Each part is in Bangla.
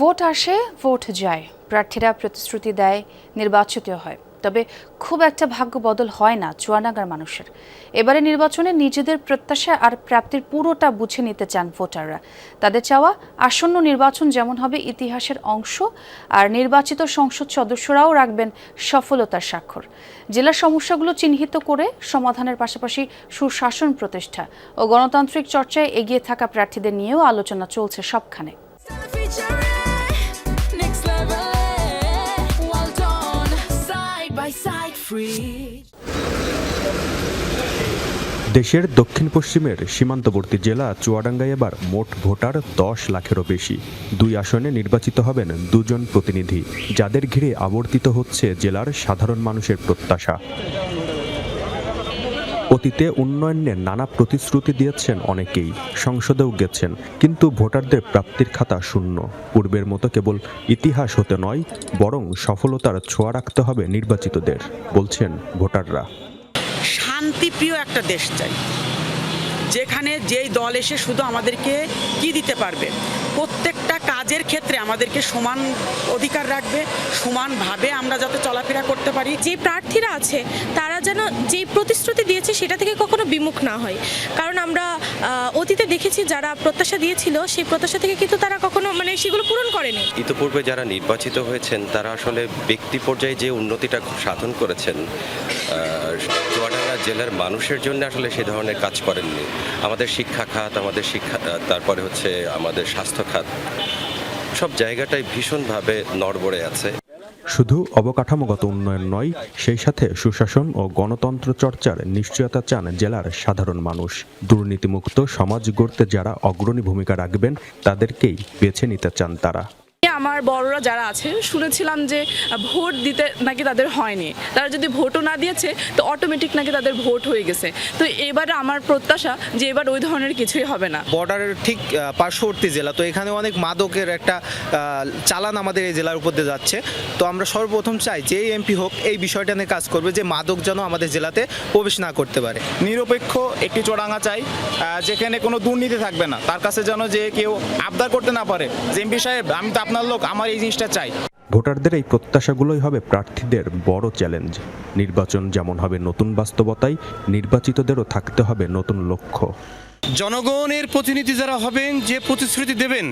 ভোট আসে, ভোট যায়। প্রার্থীরা প্রতিশ্রুতি দেয় নির্বাচিত হয়। তবে খুব একটা ভাগ্য বদল হয় না চুয়ানাগার মানুষের। এবারে নির্বাচনে নিজেদের প্রত্যাশা আর প্রাপ্তির পুরোটা বুঝে নিতে চান ভোটাররা। তাদের চাওয়া আসন্ন নির্বাচন যেমন হবে ইতিহাসের অংশ, আর নির্বাচিত সংসদ সদস্যরাও রাখবেন সফলতার স্বাক্ষর। জেলার সমস্যাগুলো চিহ্নিত করে সমাধানের পাশাপাশি সুশাসন প্রতিষ্ঠা ও গণতান্ত্রিক চর্চায় এগিয়ে থাকা প্রার্থীদের নিয়েও আলোচনা চলছে সবখানে। দেশের দক্ষিণ পশ্চিমের সীমান্তবর্তী জেলা চুয়াডাঙ্গায় এবার মোট ভোটার দশ লাখেরও বেশি। দুই আসনে নির্বাচিত হবেন দুজন প্রতিনিধি, যাদের ঘিরে আবর্তিত হচ্ছে জেলার সাধারণ মানুষের প্রত্যাশা। অতীতে উন্নয়নের নানা প্রতিশ্রুতি দিয়েছেন অনেকেই, সংসদেও গেছেন, কিন্তু ভোটারদের প্রাপ্তির খাতা শূন্য। পূর্বের মতো কেবল ইতিহাস হতে নয়, বরং সফলতার ছোঁয়া রাখতে হবে নির্বাচিতদের, বলছেন ভোটাররা। শান্তিপ্রিয় একটা দেশ চাই। যেখানে যেই দল এসে শুধু আমাদেরকে কি দিতে পারবে? প্রত্যেকটা কাজের ক্ষেত্রে আমাদেরকে সমান অধিকার রাখবে সমানভাবে আমরা যাতে চলাফেরা করতে পারি। যে প্রার্থীরা আছে তারা যেন যে প্রতিশ্রুতি দিয়েছে সেটা থেকে কখনো বিমুখ না হয়। কারণ আমরা অতীতে দেখেছি যারা প্রত্যাশা দিয়েছিল সেই প্রত্যাশা থেকে কিন্তু তারা কখনো মানে সেগুলো পূরণ করেনি। ইতিপূর্বে যারা নির্বাচিত হয়েছেন তারা আসলে ব্যক্তি পর্যায়ে যে উন্নতিটা সাধন করেছেন জেলার মানুষের জন্য আসলে সে ধরনের কাজ করেননি। আমাদের শিক্ষা খাত, আমাদের শিক্ষা তারপরে হচ্ছে আমাদের স্বাস্থ্য খাত, সব জায়গাটাই ভীষণভাবে নড়বড়ে আছে। শুধু অবকাঠামোগত উন্নয়ন নয়, সেই সাথে সুশাসন ও গণতন্ত্র চর্চার নিশ্চয়তা চান জেলার সাধারণ মানুষ। দুর্নীতিমুক্ত সমাজ গড়তে যারা অগ্রণী ভূমিকা রাখবেন, তাদেরকেই বেছে নিতে চান তারা। আমার বড়রা যারা আছে শুনেছিলাম যে ভোট দিতে নাকি তাদের হয়নি। তারা যদি ভোটও না দিয়েছে তো অটোমেটিক নাকি তাদের ভোট হয়ে গেছে। তো এবারে আমার প্রত্যাশা যে এবার ওই ধরনের কিছুই হবে না। বর্ডারের ঠিক পার্শ্ববর্তী জেলা তো এখানে অনেক মাদকের একটা চালান আমাদের এই জেলার উপর দিয়ে যাচ্ছে। তো আমরা সর্বপ্রথম চাই যে এমপি হোক এই বিষয়টা নিয়ে কাজ করবে যে মাদক যেন আমাদের জেলাতে প্রবেশ না করতে পারে। নিরপেক্ষ একটি চোরাঙ্গা চাই যেখানে কোনো দুর্নীতি থাকবে না। তার কাছে যেন যে কেউ আবদার করতে না পারে। যে এমপি সাহেব আমি তো আপনার লোক আমার এই জিনিসটা চাই। ভোটারদের এই প্রত্যাশাগুলোই হবে প্রার্থীদের বড় চ্যালেঞ্জ। নির্বাচন যেমন হবে নতুন বাস্তবতায় নির্বাচিতদেরও থাকতে হবে নতুন লক্ষ্য। জনগণের প্রতিনিধি যারা হবেন যে প্রতিশ্রুতি দেবেন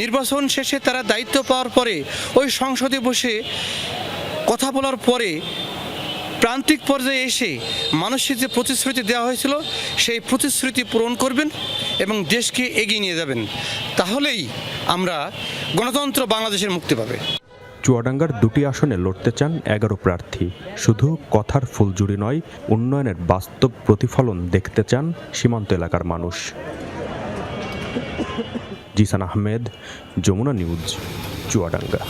নির্বাচন শেষে তারা দায়িত্ব পাওয়ার পরে ওই সংসদে বসে কথা বলার পরে প্রান্তিক পর্যায়ে এসে মানুষের যে প্রতিশ্রুতি দেওয়া হয়েছিল সেই প্রতিশ্রুতি পূরণ করবেন এবং দেশকে এগিয়ে নিয়ে যাবেন। তাহলেই আমরা গণতন্ত্র বাংলাদেশের মুক্তি পাবে। চুয়াডাঙ্গার দুটি আসনে লড়তে চান এগারো প্রার্থী। শুধু কথার ফুলজুরি নয়, উন্নয়নের বাস্তব প্রতিফলন দেখতে চান সীমান্ত এলাকার মানুষ। জিসান আহমেদ, যমুনা নিউজ, চুয়াডাঙ্গা।